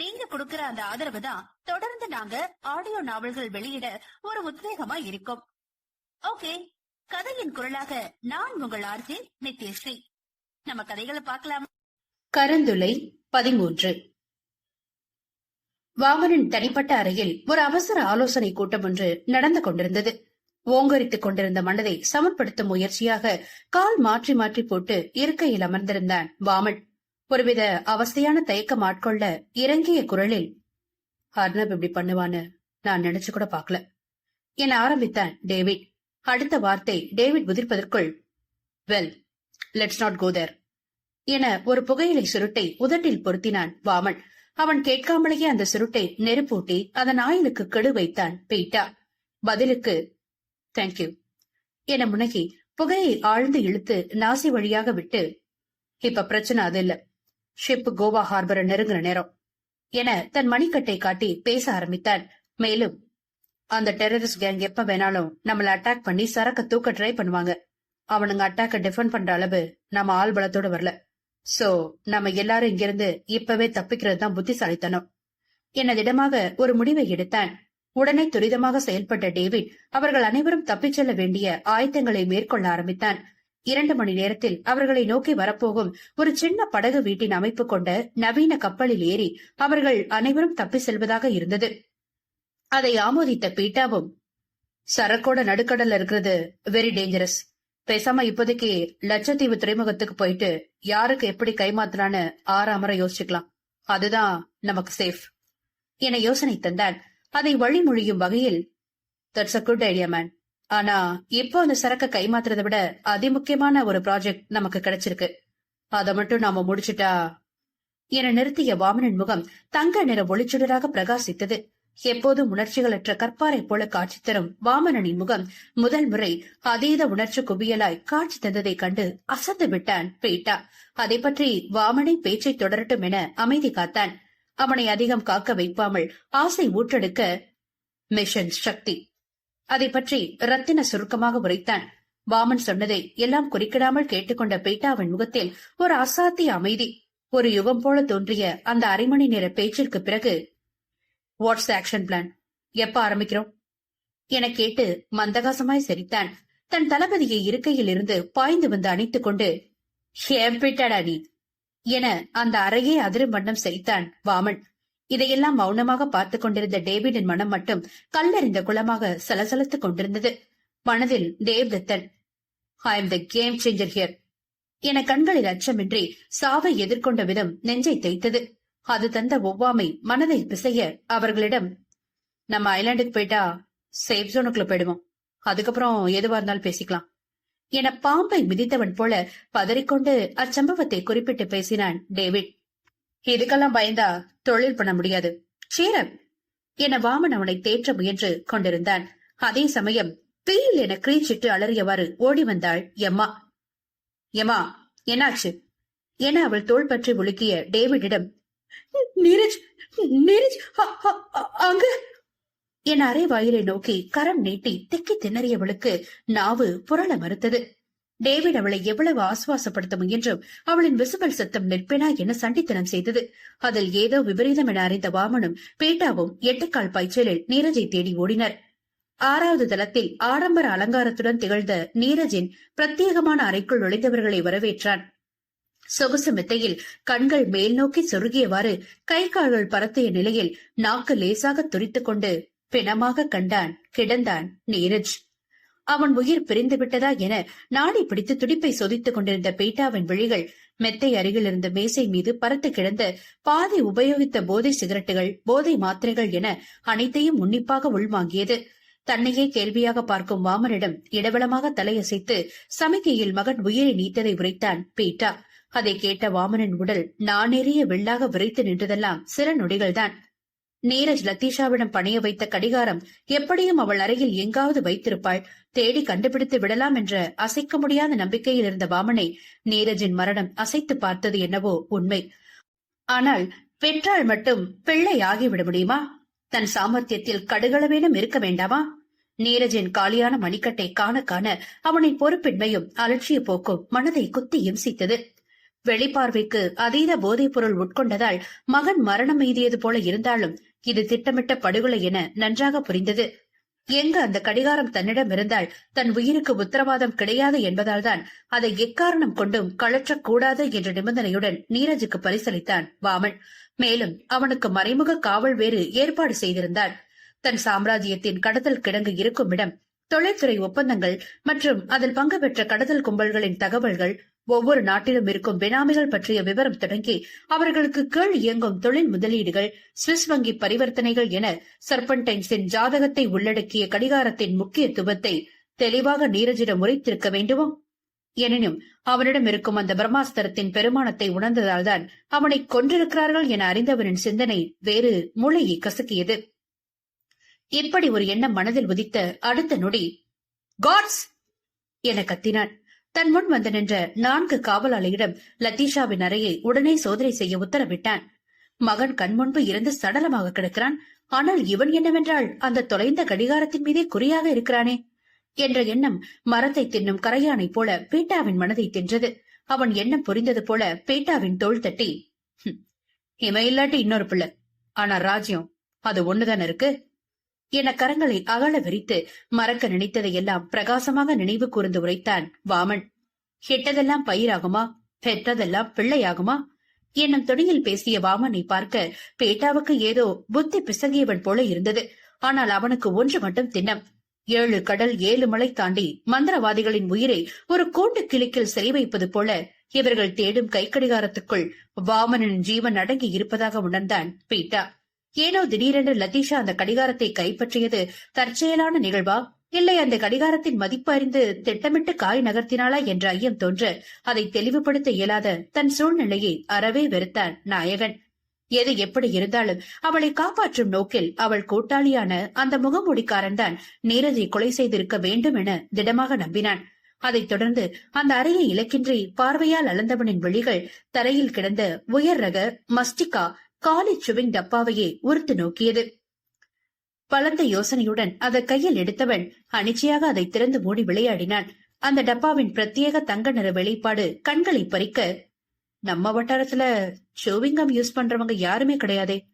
நீங்க கொடுக்கிற அந்த ஆதரவு தான் தொடர்ந்து நாங்க ஆடியோ நாவல்கள் வெளியிட ஒரு உத்வேகமா இருக்கும். ஓகே கதையின் குரலாக நான் உங்கள் ஆர்ஜி நித்யஸ்ரீ. நம்ம கதைகளை பார்க்கலாம். கரந்துளை பதிமூன்று. வாமனின் தனிப்பட்ட அறையில் ஒரு அவசர ஆலோசனை கூட்டம் ஒன்று நடந்து கொண்டிருந்தது. ஓங்கரித்துக் கொண்டிருந்த மனதை சமன்படுத்தும் முயற்சியாக கால் மாற்றி மாற்றி போட்டு இருக்கையில் அமர்ந்திருந்தான் வாமன். ஒருவித அவஸ்தையான தயக்கம் ஆட்கொள்ள இறங்கிய குரலில் அர்ணப் இப்படி பண்ணுவான்னு நான் நினைச்சு கூட பார்க்கல. என ஆரம்பித்தான் டேவிட்? அடுத்த வார்த்தை David உதிர்ப்பதற்குள் well let's not go there என ஒரு புகையிலை சுருட்டை உதட்டில் பொருத்தினான் வாமன். அவன் கேட்காமலேயே அந்த சுருட்டை நெருப்பூட்டி அதன் ஆயிலுக்கு கெடு வைத்தான் பெய்டா பதிலுக்கு தேங்க்யூ என முனகி புகையை ஆழ்ந்து இழுத்து நாசி வழியாக விட்டு இப்ப பிரச்சனை அது இல்ல. ஷிப் கோவா ஹார்பரை நெருங்குற நேரம் என தன் மணிக்கட்டை காட்டி பேச ஆரம்பித்தான். மேலும் அந்த டெரரிஸ்ட் கேங் எப்ப வேணாலும் நம்மள அட்டாக் பண்ணி சரக்க தூக்க ட்ரை பண்ணுவாங்க. அவனுங்க அட்டாக்க டிஃபெண்ட் பண்ற அளவு நம்ம ஆள் பலத்தோட வரல. சோ நம்ம எல்லாரும் இங்கிருந்து இப்பவே தப்பிக்கிறது தான் புத்திசாலித்தனம். எனதிடமாக ஒரு முடிவை எடுத்தான். உடனே துரிதமாக செயல்பட்ட டேவிட் அவர்கள் அனைவரும் தப்பிச் செல்ல வேண்டிய ஆயத்தங்களை மேற்கொள்ள ஆரம்பித்தான். இரண்டு மணி நேரத்தில் அவர்களை நோக்கி வரப்போகும் ஒரு சின்ன படகு வீட்டின் அமைப்பு கொண்ட நவீன கப்பலில் ஏறி அவர்கள் அனைவரும் தப்பி செல்வதாக இருந்தது. அதை ஆமோதித்த பீட்டாவும் சரக்கோட நடுக்கடல்ல இருக்கிறது வெரி டேஞ்சரஸ் பேசாம இப்போதைக்கு லட்சத்தீவு துறைமுகத்துக்கு போயிட்டு யாருக்கு எப்படி கைமாத்தலான்னு ஆறாமற யோசிச்சுக்கலாம். அதுதான் நமக்கு சேஃப் என யோசனை தந்தான் அதை வழிமொழியும் வகையில் that's a good idea man ஆனா இப்போ அந்த சரக்கு கைமாத்துறதை விட அதிமுக்கியமான ஒரு ப்ராஜெக்ட் நமக்கு கிடைச்சிருக்கு. அதை மட்டும் நாம முடிச்சிட்டா என நிறுத்திய வாமனன் முகம் தங்க நிற ஒளிச்சுடராக பிரகாசித்தது. எப்போதும் உணர்ச்சிகளற்ற கற்பாரை போல காட்சி தரும் வாமனனின் முகம் முதல் முறை அதீத உணர்ச்சி குவியலாய் காட்சி தந்ததை கண்டு அசந்து விட்டான் பேட்டா. அதை பற்றி வாமனை பேச்சை தொடரட்டும் என அமைதி காத்தான். அவனை அதிகம் காக்க வைப்பாமல் ஆசை ஊற்றெடுக்க மிஷன் சக்தி அதை பற்றி ரத்தின சுருக்கமாக உரைத்தான். வாமன் சொன்னதை எல்லாம் குறிக்கிடாமல் கேட்டுக்கொண்ட பேட்டாவின் முகத்தில் ஒரு அசாத்திய அமைதி ஒரு யுகம் போல தோன்றிய அந்த அரை மணி நேர பேச்சிற்கு பிறகு வாட்ஸ் ஆக்ஷன் பிளான் எப்ப ஆரம்பிக்கிறோம்? என கேட்டு மந்தகாசமாய் சிரித்தான். தன் தளபதியை இருக்கையில் இருந்து பாய்ந்து வந்து அணைத்துக் கொண்டு "ஏம்பிட்டடா நீ என அந்த அறையே அதிரும் வண்ணம் சிரித்தான் வாமன். இதையெல்லாம் மௌனமாக பார்த்துக் கொண்டிருந்த டேவிடின் மனம் மட்டும் கல்லறிந்த குளமாக சலசலத்துக் கொண்டிருந்தது. மனதில் Devdathan I am the game changer here என கண்களில் அச்சமின்றி சாவை எதிர்கொண்ட விதம் நெஞ்சை தேய்த்தது. அது தந்த ஒவ்வாமை மனதை பிசைய அவர்களிடம் நம்ம ஐலாண்டுக்கு போயிட்டா சேஃப் ஜோனுக்குள்ள போயிடுவோம். அதுக்கப்புறம் எதுவா இருந்தாலும் பேசிக்கலாம். என பாம்பை மிதித்தவன் போல பதறிக்கொண்டு அச்சம்பவத்தை குறிப்பிட்டு பேசினான் டேவிட். இதுக்கெல்லாம் பயந்தா தொழில் பண்ண முடியாது. சீரன்! என வாமன் அவனை தேற்ற முயன்று கொண்டிருந்தான். அதே சமயம் பெயில் என கிரீச்சிட்டு அலறியவாறு ஓடி வந்தாள் எம்மா. எம்மா என்னாச்சு? என அவள் தோள் பற்றி உலுக்கிய டேவிடிடம் நீரஜ் நீரஜ் அங்க! என் அரை வாயிலை நோக்கி கரம் நீட்டி திக்கி திணறியவளுக்கு நாவு புரள மறுத்தது. டேவிட் அவளை எவ்வளவு ஆசுவாசப்படுத்த முயன்றும் அவளின் விசுபல் சத்தம் நிற்பேனா என சண்டித்தனம் செய்தது. அதில் ஏதோ விபரீதம் என அறிந்த வாமனும் பேட்டாவும் எட்டுக்கால் பாய்ச்சலில் நீரஜை தேடி ஓடினர். ஆறாவது தளத்தில் ஆடம்பர அலங்காரத்துடன் திகழ்ந்த நீரஜின் பிரத்யேகமான அறைக்குள் நுழைந்தவர்களை வரவேற்றான். சொகுசு மெத்தையில் கண்கள் மேல் நோக்கி சொருகியவாறு கை கால்கள் பரத்திய நிலையில் நாக்கு லேசாக துரித்துக் கொண்டு பிணமாக கண்டான் கிடந்தான் நீரஜ். அவன் உயிர் பிரிந்து விட்டதா என நாடி பிடித்து துடிப்பை சொதித்துக் கொண்டிருந்த பீட்டாவின் விழிகள் மெத்தை அருகில் இருந்த மேசை மீது பறத்து கிடந்த பாதி உபயோகித்த போதை சிகரெட்டுகள் போதை மாத்திரைகள் என அனைத்தையும் உன்னிப்பாக உள்வாங்கியது. தன்னையே கேள்வியாக பார்க்கும் வாமனிடம் இடவளமாக தலையசைத்து சமிக்கையில் மகன் உயிரை நீத்ததை உரைத்தான் பீட்டா. அதை கேட்ட வாமனன் உடல் நானேறிய வெள்ளாக விரைத்து நின்றதெல்லாம் சில நொடிகள்தான். நீரஜ் லத்தீஷாவிடம் பணிய வைத்த கடிகாரம் எப்படியும் அவள் அறையில் எங்காவது வைத்திருப்பாள். தேடி கண்டுபிடித்து விடலாம் என்ற அசைக்க முடியாத நம்பிக்கையில் இருந்த வாமனை நீரஜின் மரணம் அசைத்து பார்த்தது என்னவோ உண்மை. ஆனால் பெற்றால் மட்டும் பிள்ளை ஆகிவிட முடியுமா? தன் சாமர்த்தியத்தில் கடுகளவேனும் இருக்க வேண்டாமா? நீரஜின் காலியான மணிக்கட்டை காண காண அவனின் பொறுப்பின்மையும் அலட்சிய போக்கும் மனதை குத்தி இம்சித்தது. வெளிப்பார்வைக்கு அதீத போதைப் பொருள் உட்கொண்டதால் மகன் மரணம் எய்தியது போல இருந்தாலும் இது திட்டமிட்ட படுகொலை என நன்றாக புரிந்தது. எங்க அந்த கடிகாரம் தன்னிடம் இருந்தால் தன் உயிருக்கு உத்தரவாதம் கிடையாது என்பதால்தான் அதை எக்காரணம் கொண்டும் கழற்றக்கூடாது என்ற நிபந்தனையுடன் நீரஜுக்கு பரிசளித்தான் வாமன். மேலும் அவனுக்கு மறைமுக காவல் வேறு ஏற்பாடு செய்திருந்தான் தன் சாம்ராஜ்யத்தின் கடத்தல் கிடங்கு இருக்கும் இடம் தொழில்துறை ஒப்பந்தங்கள் மற்றும் அதில் பங்கு பெற்ற கடத்தல் கும்பல்களின் தகவல்கள் ஒவ்வொரு நாட்டிலும் இருக்கும் பெனாமிகள் பற்றிய விவரம் தொடங்கி அவர்களுக்கு கீழ் இயங்கும் தொழில் முதலீடுகள் சுவிஸ் வங்கி பரிவர்த்தனைகள் என சர்பன்டைன்ஸின் ஜாதகத்தை உள்ளடக்கிய கடிகாரத்தின் முக்கியத்துவத்தை தெளிவாக நீரஜிடம் உரைத்திருக்க வேண்டுமோ எனினும் அவனிடம் இருக்கும் அந்த பிரம்மாஸ்திரத்தின் பெருமானத்தை உணர்ந்ததால்தான் அவனை கொன்றிருக்கிறார்கள் என அறிந்தவனின் சிந்தனை வேறு மூளையை கசக்கியது. இப்படி ஒரு எண்ணம் மனதில் உதித்த அடுத்த நொடி காட்ஸ் என கத்தினான். தன் முன் வந்து நின்ற நான்கு காவலாளியிடம் லத்தீஷாவின் அறையை உடனே சோதனை செய்ய உத்தரவிட்டான். மகன் கண்முன்பு இருந்து சடலமாக கிடக்கிறான். ஆனால் இவன் என்னவென்றால் அந்த தொலைந்த கடிகாரத்தின் மீதே குறியாக இருக்கிறானே என்ற எண்ணம் மரத்தை தின்னும் கரையானை போல பீட்டாவின் மனதை தின்றது. அவன் எண்ணம் புரிந்தது போல பேட்டாவின் தோள் தட்டி இவன் இல்லாட்டி இன்னொரு பிள்ளை. ஆனா ராஜ்யம் அது ஒண்ணுதானே இருக்கு? என கரங்களை அகல விரித்து மறக்க நினைத்ததையெல்லாம் பிரகாசமாக நினைவு கூர்ந்து உரைத்தான் வாமன். கெட்டதெல்லாம் பயிராகுமா? பெற்றதெல்லாம் பிள்ளையாகுமா? என்னும் துணியில் பேசிய வாமனை பார்க்க பேட்டாவுக்கு ஏதோ புத்தி பிசகியவன் போல இருந்தது. ஆனால் அவனுக்கு ஒன்று மட்டும் திண்ணம். ஏழு கடல் ஏழு மலை தாண்டி மந்திரவாதிகளின் உயிரை ஒரு கூண்டு கிளிக்கில் சிறை வைப்பது போல இவர்கள் தேடும் கைக்கடிகாரத்துக்குள் வாமனின் ஜீவன் அடங்கி இருப்பதாக உணர்ந்தான் பீட்டா. ஏனோ திடீரென்று லத்தீஷா அந்த கடிகாரத்தை கைப்பற்றியது தற்செயலான நிகழ்வா? இல்லை அந்த கடிகாரத்தின் மதிப்பு அறிந்து திட்டமிட்டு காய் நகர்த்தினாளா என்ற ஐயம் தோன்ற அதை தெளிவுபடுத்த இயலாத தன் சூழ்நிலையை அறவே வெறுத்தான் நாயகன். எது எப்படி இருந்தாலும் அவளை காப்பாற்றும் நோக்கில் அவள் கூட்டாளியான அந்த முகமூடிக்காரன் தான் நீரஜை கொலை செய்திருக்க வேண்டும் என திடமாக நம்பினான். அதைத் தொடர்ந்து அந்த அறையை இலக்கின்றி பார்வையால் அளந்தவனின் விழிகள் தரையில் கிடந்த உயர் ரக மஸ்டிகா காலை சுவிங் டப்பாவையே உறுத்து நோக்கியது. பலந்த யோசனையுடன் அதை கையில் எடுத்தவன் அனிச்சையாக அதை திறந்து மூடி விளையாடினான். அந்த டப்பாவின் பிரத்யேக தங்க நிற வெளிப்பாடு கண்களை பறிக்க நம்ம வட்டாரத்துல சோவிங்கம் யூஸ் பண்றவங்க யாருமே கிடையாதே?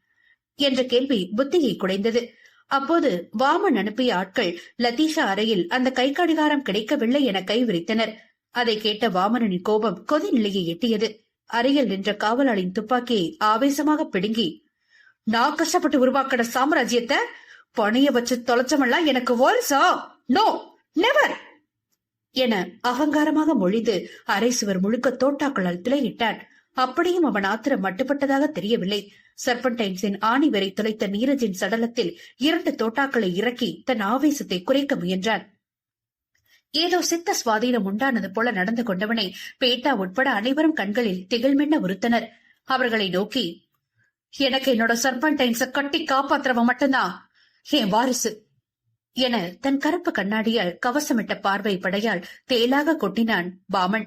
என்ற கேள்வி புத்தியை குடைந்தது. அப்போது வாமன் அனுப்பிய ஆட்கள் லதீஷா அறையில் அந்த கை கடிகாரம் கிடைக்கவில்லை என கைவிரித்தனர் அதை கேட்ட வாமனனின் கோபம் கொதி நிலையை எட்டியது. அருகில் நின்ற காவலாளின் துப்பாக்கியை ஆவேசமாக பிடுங்கி நான் கஷ்டப்பட்டு உருவாக்கின சாம்ராஜ்யத்தை பணிய வச்சு தொலைச்சமெல்லாம் எனக்கு வாரிசா நோ நெவர் என அகங்காரமாக மொழிந்து அரை சுவர் முழுக்க தோட்டாக்களால் துளையிட்டான். அப்படியும் அவன் ஆத்திரம் மட்டுப்பட்டதாக தெரியவில்லை. சர்பன்டைன்ஸின் ஆணி வரை துளைத்த நீரஜின் சடலத்தில் இரண்டு தோட்டாக்களை இறக்கி தன் ஆவேசத்தை குறைக்க முயன்றான். ஏதோ சித்த சுவாதீனம் உண்டானது போல நடந்து கொண்டவனை பேட்டா உட்பட அனைவரும் கண்களில் திகழ்மென்ன உறுத்தனர். அவர்களை நோக்கி எனக்கு என்னோட சர்பன்டைன்ஸ கட்டி காப்பாத்துறவன் மட்டும்தான் என் வாரிசு? என தன் கருப்பு கண்ணாடியால் கவசமிட்ட பார்வை படையால் தேலாக கொட்டினான் பாமன்.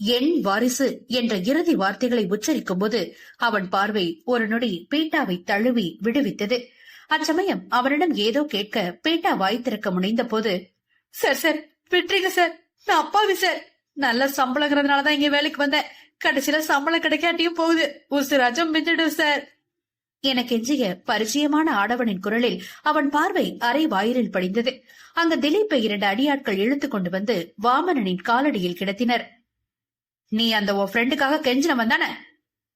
என் வாரிசு என்ற இறுதி வார்த்தைகளை உச்சரிக்கும் போது அவன் பார்வை ஒரு நொடி பேட்டாவை தழுவி விடுவித்தது. அச்சமயம் அவனிடம் ஏதோ கேட்க பேட்டா வாய் திறக்க முனைந்த போது சார் சார் விட்டுருங்க சார். நான் அப்பாவி சார். நல்ல சம்பளங்கிறதுனாலதான் இங்க வேலைக்கு வந்தேன். கடைசியில சம்பளம் கிடைக்காட்டியும் போகுது. உசுராஜம் மிஞ்சிடும் சார். என கெஞ்சிய பரிச்சயமான ஆடவனின் குரலில் அவன் பார்வை அரை வாயிலில் படிந்தது. அங்க திலீப்பை இரண்டு அடியாட்கள் இழுத்து கொண்டு வந்து வாமனனின் காலடியில் கிடத்தினர். நீ அந்த உன் ஃப்ரெண்டுக்காக கெஞ்சினவன் தானே?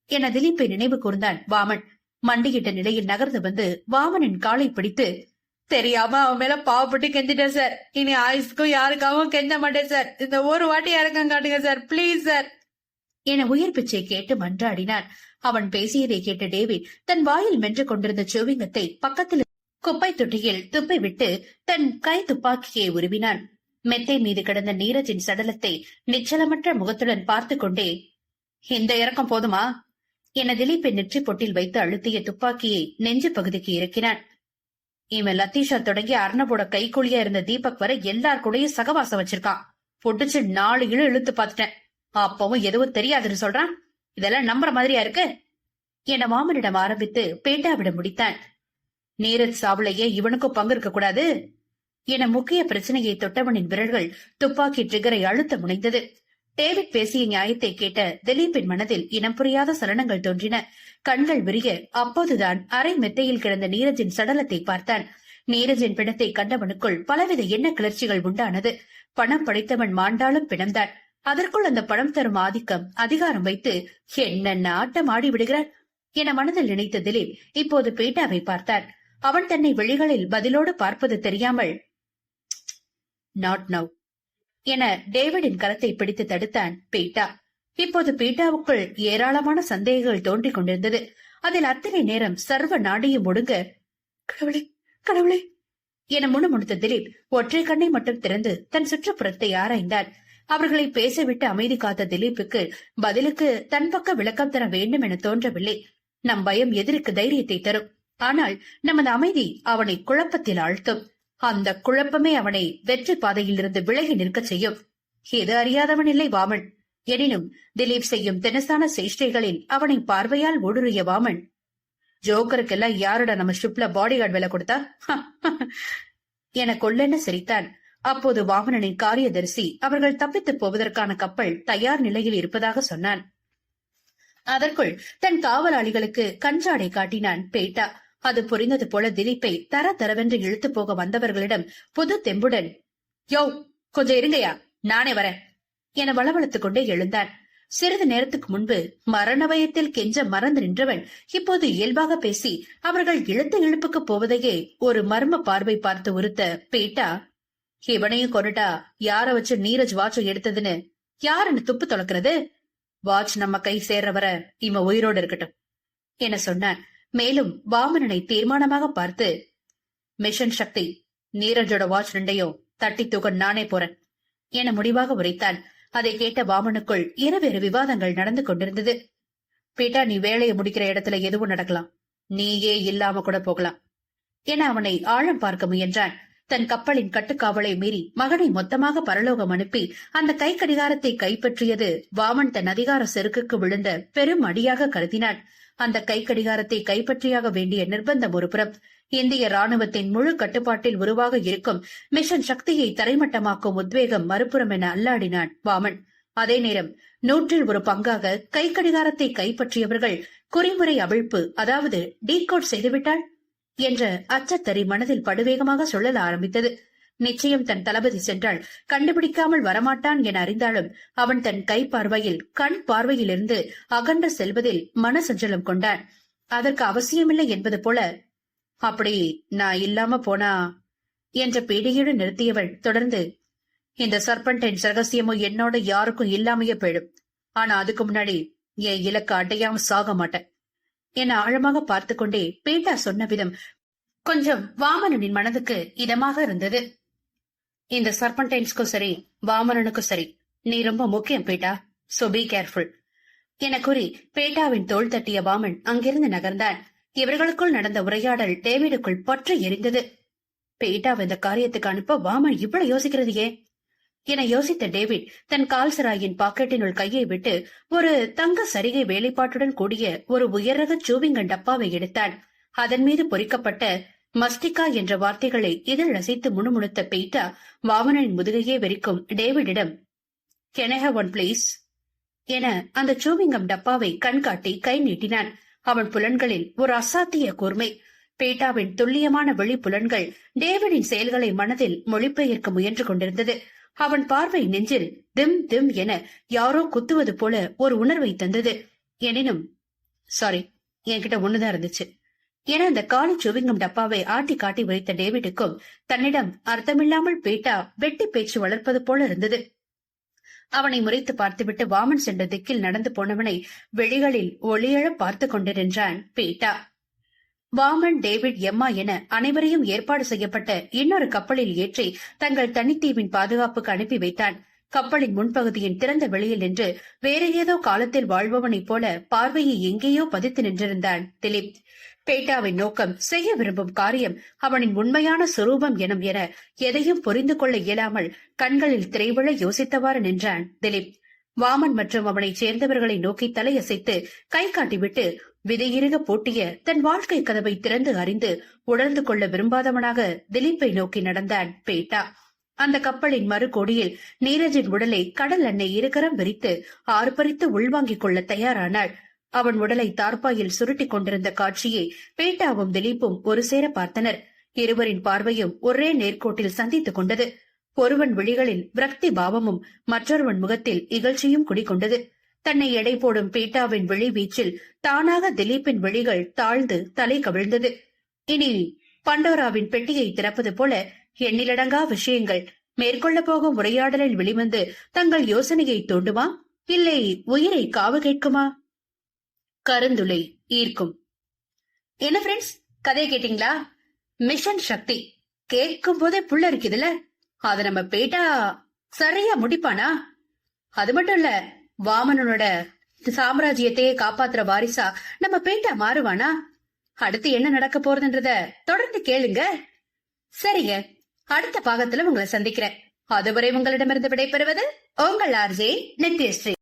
என திலீப்பை நினைவு கூர்ந்தான் வாமன். மண்டியிட்ட நிலையில் நகர்ந்து வந்து வாமனின் காலை பிடித்து தெரியாம அவன் மேல பாவப்பட்டு கெஞ்சிட்டேன் சார். இனி ஆயுஸ்க்கும் யாருக்காகவும் கெஞ்ச மாட்டேன் சார். இந்த ஒரு வாட்டி இறக்கம் காட்டுங்க சார். Please sir. என உயிர் பிச்சை கேட்டு மன்றாடினான். அவன் பேசியதை கேட்ட டேவிட் தன் வாயில் மென்று கொண்டிருந்த சுவிங்கத்தை பக்கத்தில் குப்பை தொட்டியில் துப்பி விட்டு தன் கை துப்பாக்கியை உருவினான். மெத்தை மீது கிடந்த நீரஜின் சடலத்தை நிச்சலமற்ற முகத்துடன் பார்த்து கொண்டே இந்த இறக்கம் போதுமா? என திலீப்பை நெற்றி பொட்டில் வைத்து அழுத்திய துப்பாக்கியை நெஞ்சு பகுதிக்கு இறக்கினான். இவன் லத்தீஷா தொடங்கி அர்ணபோட கைக்கூலியா இருந்த தீபக் வரை எல்லார் கூடயும் சகவாசம் வச்சிருக்கான். பொட்டுச்சு நாலு இழு இழுத்து பார்த்துட்டேன். அப்பவும் எதுவும் தெரியாதுன்னு சொல்றான். இதெல்லாம் நம்புற மாதிரியா இருக்கு? என மாமனிடம் ஆரம்பித்து பேண்டாவிட முடித்தான். நீரஜ் சாவுலையே இவனுக்கும் பங்கு இருக்க கூடாது. என முக்கிய பிரச்சனையை தொட்டவனின் விரல்கள் துப்பாக்கி ட்ரிகரை அழுத்த முனைந்தது. டேவிட் பேசிய நியாயத்தை கேட்ட திலீப்பின் மனதில் இனம் புரியாத சலனங்கள் தோன்றின. கண்கள் விரிய. அப்போதுதான் அரை மெத்தையில் கிடந்த நீரஜின் சடலத்தை பார்த்தான். நீரஜின் பிணத்தை கண்டவனுக்குள் பலவித எண்ண கிளர்ச்சிகள் உண்டானது. பணம் படைத்தவன் மாண்டாலும் பிணம்தான். அதற்குள் அந்த பணம் தரும் ஆதிக்கம் அதிகாரம் வைத்து என்னென்ன ஆட்டம் ஆடி விடுகிறான் என மனதில் நினைத்த திலீப் இப்போது பேட்டாவை பார்த்தான். அவன் தன்னை வெளிகளில் பதிலோடு பார்ப்பது தெரியாமல் நாட் நவ் என டேவிடின் கரத்தை பிடித்து தடுத்தான் பீட்டா. இப்போது பீட்டாவுக்குள் ஏராளமான சந்தேகங்கள் தோன்றிக் கொண்டிருந்தது. அதில் அத்தனை நேரம் சர்வ நாடியும் ஒடுங்க கடவுளே கடவுளே என முணுமுணுத்த திலீப் ஒற்றை கண்ணை மட்டும் திறந்து தன் சுற்றுப்புறத்தை ஆராய்ந்தான் அவர்களை பேசவிட்டு அமைதி காத்த திலீப்புக்கு பதிலுக்கு தன் பக்க விளக்கம் தர வேண்டும் என தோன்றவில்லை. நம் பயம் எதிருக்கு தைரியத்தை தரும். ஆனால் நமது அமைதி அவனை குழப்பத்தில் ஆழ்த்தும். அந்த குழப்பமே அவனை வெற்றி பாதையிலிருந்து விலகி நிற்கச் செய்யும். எது அறியாதவன் இல்லை வாமன். எனினும் திலீப் செய்யும் தினசான சேஷ்டைகளில் அவனை பார்வையால் ஊடுருவிய வாமன். ஜோக்கருக்கெல்லாம் யாரோட நம்ம ஷிப்ல பாடி கார்டு வேலை கொடுத்தா? என கொள்ளென சிரித்தான். அப்போது வாமனனின் காரியதரிசி அவர்கள் தப்பித்துப் போவதற்கான கப்பல் தயார் நிலையில் இருப்பதாக சொன்னான். அதற்குள் தன் காவலாளிகளுக்கு கஞ்சாடை காட்டினான் பேட்டா. அது புரிந்தது போல திலீப்பை தர தரவென்று இழுத்து போக வந்தவர்களிடம் புது தெம்புடன் யோ கொஞ்சம் இருங்கயா நானே வரேன் என வளவளத்துக் கொண்டே எழுந்தான். சிறிது நேரத்துக்கு முன்பு மரண பயத்தில் கெஞ்ச மறந்து நின்றவன் இப்போது இயல்பாக பேசி அவர்கள் இழுத்த இழுப்புக்கு போவதையே ஒரு மர்ம பார்வை பார்த்து உறுத்த பேட்டா இவனையும் கொண்டுட்டா யார வச்சு நீரஜ் வாட்சை எடுத்ததுன்னு யாருன்னு துப்பு தொலைக்கிறது? வாட்ச் நம்ம கை சேர்ற வர இவன் உயிரோடு இருக்கட்டும் என சொன்னான். மேலும் வாமனனை தீர்மானமாக பார்த்து மிஷன் சக்தி நீரஜோட வாட்ச் ரெண்டையும் தட்டி தூக்க நானே போறேன் என முடிவாக உரைத்தான். அதை கேட்ட வாமனுக்குள் இருவேறு விவாதங்கள் நடந்து கொண்டிருந்தது. பீட்டா நீ வேலையை முடிக்கிற இடத்துல எதுவும் நடக்கலாம். நீயே இல்லாம கூட போகலாம் என அவனை ஆழம் பார்க்க முயன்றான். தன் கப்பலின் கட்டுக்காவலை மீறி மகனை மொத்தமாக பரலோகம் அனுப்பி அந்த கை கடிகாரத்தை கைப்பற்றியது வாமன் தன் அதிகார செருக்குக்கு விழுந்த பெரும் அடியாக கருதினான். அந்த கை கடிகாரத்தை கைப்பற்றியாக வேண்டிய நிர்பந்தம் ஒருபுறம் இந்திய ராணுவத்தின் முழு கட்டுப்பாட்டில் உருவாக இருக்கும் மிஷன் சக்தியை தரைமட்டமாக்கும் உத்வேகம் மறுபுறம் என அல்லாடினான் வாமன். அதே நேரம் நூற்றில் ஒரு பங்காக கை கடிகாரத்தை கைப்பற்றியவர்கள் குறிமுறை அவிழ்ப்பு அதாவது டீகோட் செய்துவிட்டாள் என்ற அச்சத்தறி மனதில் படுவேகமாக சொல்லல ஆரம்பித்தது. நிச்சயம் தன் தளபதி சென்றால் கண்டுபிடிக்காமல் வரமாட்டான் என அறிந்தாலும் அவன் தன் கை பார்வையில் கண் பார்வையிலிருந்து அகன்று செல்வதில் மனசஞ்சலம் கொண்டான். அதற்கு அவசியமில்லை என்பது போல அப்படி நான் இல்லாம போனா? என்ற பீடியோடு நிறுத்தியவள் தொடர்ந்து இந்த சர்பன்டைன் ரகசியமும் என்னோட யாருக்கும் இல்லாமையே போயிடும். ஆனா அதுக்கு முன்னாடி என் இலக்க அடையாம சாக மாட்டேன். என ஆழமாக பார்த்து கொண்டே பேட்டா சொன்ன விதம் கொஞ்சம் வாமனனின் மனதுக்கு இதமாக இருந்தது. இந்த சர்பன்டைன்ஸ்க்கும் சரி வாமனனுக்கும் சரி நீ ரொம்ப முக்கியம் பேட்டா. சோ பி கேர்ஃபுல் என கூறி பேட்டாவின் தோல் தட்டிய வாமன் அங்கிருந்து நகர்ந்தான். இவர்களுக்குள் நடந்த உரையாடல் டேவிடுக்குள் பற்று எரிந்தது. பேட்டாவை இந்த காரியத்துக்கு அனுப்ப வாமன் இவ்வளவு யோசிக்கிறது ஏன்? என யோசித்த டேவிட் தன் கால்சராயின் பாக்கெட்டினுள் கையை விட்டு ஒரு தங்க சரிகை வேலைப்பாட்டுடன் கூடிய ஒரு உயர்ரக சூவிங்கன் டப்பாவை எடுத்தான். அதன் மீது பொறிக்கப்பட்ட மஸ்திகா என்ற வார்த்தைகளை இதழ் அசைத்து முணுமுணுத்த பெய்டா வாமனின் முதுகையே வெறிக்கும் டேவிடிடம் கெனஹ ஒன் பிளீஸ் என அந்த சூவிங்கம் டப்பாவை கண்காட்டி கை நீட்டினான். அவன் புலன்களில் ஒரு அசாத்திய கூர்மை. பேட்டாவின் துல்லியமான வெளி புலன்கள் டேவிடின் செயல்களை மனதில் மொழிபெயர்க்க முயன்று கொண்டிருந்தது. அவன் பார்வை நெஞ்சில் திம் திம் என யாரோ குத்துவது போல ஒரு உணர்வை தந்தது. எனினும் சாரி என்கிட்ட ஒண்ணுதான் இருந்துச்சு. என அந்த காலி சுவிங்கம் டப்பாவை ஆட்டி காட்டி வைத்த டேவிடுக்கும் தன்னிடம் அர்த்தமில்லாமல் பீட்டா வெட்டி பேச்சு வளர்ப்பது போல இருந்தது. அவனை முறைத்து பார்த்துவிட்டு வாமன் சென்ற திக்கில் நடந்து போனவனை வெளிகளில் ஒளியழ பார்த்து கொண்டிருந்தான் பீட்டா. வாமன் டேவிட் எம்மா என அனைவரையும் ஏற்பாடு செய்யப்பட்ட இன்னொரு கப்பலில் ஏற்றி தங்கள் தனித்தீவின் பாதுகாப்புக்கு அனுப்பி வைத்தான். கப்பலின் முன்பகுதியின் திறந்த வெளியில் நின்று வேற ஏதோ காலத்தில் வாழ்பவனைப் போல பார்வையை எங்கேயோ பதித்து நின்றிருந்தான் திலீப். பேட்டாவின் நோக்கம் செய்ய விரும்பும் காரியம் அவனின் உண்மையான சுரூபம் எனும் என எதையும் புரிந்து கொள்ள இயலாமல் கண்களில் திரைவிழ யோசித்தவாறு நின்றான் திலீப். வாமன் மற்றும் அவனைச் சேர்ந்தவர்களை நோக்கி தலையசைத்து கை காட்டிவிட்டு விதையிறுக பூட்டிய தன் வாழ்க்கை கதவை திறந்து அறிந்து உணர்ந்து கொள்ள விரும்பாதவனாக திலீப்பை நோக்கி நடந்தான் பேட்டா. அந்த கப்பலின் மறுகோடியில் நீரஜின் உடலை கடல் அன்னை இருக்கரம் விரித்து ஆர்ப்பரித்து உள்வாங்கிக் கொள்ள தயாரானாள். அவன் உடலை தார்ப்பாயில் சுருட்டிக் கொண்டிருந்த காட்சியை பேட்டாவும் திலீப்பும் ஒரு சேர பார்த்தனர். இருவரின் பார்வையும் ஒரே நேர்கோட்டில் சந்தித்துக் கொண்டது. ஒருவன் விழிகளில் விரக்தி பாவமும் மற்றொருவன் முகத்தில் இகழ்ச்சியும் குடிகொண்டது. தன்னை எடை போடும் பீட்டாவின் விழி வீச்சில் தானாக திலீப்பின் விழிகள் தாழ்ந்து தலை கவிழ்ந்தது. இனி பண்டோராவின் பெட்டியை திறப்பது போல எண்ணிலடங்கா விஷயங்கள். மேற்கொள்ள போகும் உரையாடலில் வெளிவந்து தங்கள் யோசனையை தூண்டுமா? இல்லை உயிரை காவு கேட்குமா? கருந்துளை ஈர்க்கும். என்ன ஃப்ரெண்ட்ஸ் கதையை கேட்டீங்களா? மிஷன் சக்தி. கேட்கும் போதே புள்ள இருக்குதுல அத நம்ம பேட்டா சரியா முடிப்பானா? அது மட்டும் இல்ல வாமனனோட சாம்ராஜ்யத்தையே காப்பாத்துற வாரிசா நம்ம பேட்டா மாறுவானா? அடுத்து என்ன நடக்க போறதுன்றத தொடர்ந்து கேளுங்க. சரிங்க. அடுத்த பாகத்துல உங்களை சந்திக்கிறேன். அதுவரை உங்களிடமிருந்து விடைபெறுவது உங்கள் ஆர்ஜே நித்யஸ்ரீ.